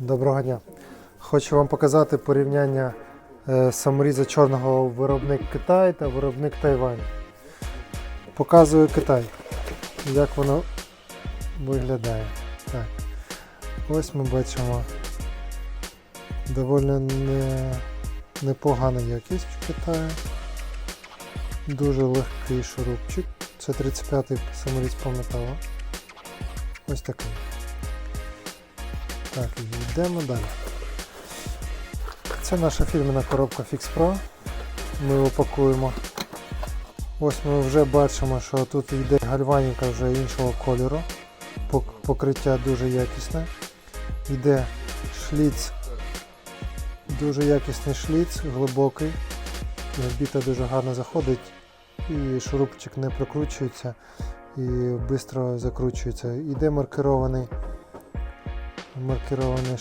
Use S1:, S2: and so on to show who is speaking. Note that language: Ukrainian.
S1: Доброго дня. Хочу вам показати порівняння е, саморіза чорного виробник Китай та виробник Тайвань. Показую Китай, як воно виглядає. Так. Ось ми бачимо доволі не, непогана якість в Китаю. Дуже легкий шурупчик. Це 35-й саморіз по металу. Ось такий. Так, йдемо далі. Це наша фірмена коробка Fix Pro. Ми упакуємо. Ось ми вже бачимо, що тут йде гальваніка вже іншого кольору. Покриття дуже якісне. Йде шліц, дуже якісний шліц, глибокий. Біта дуже гарно заходить і шурупчик не прокручується і швидко закручується. Йде маркерований маркерований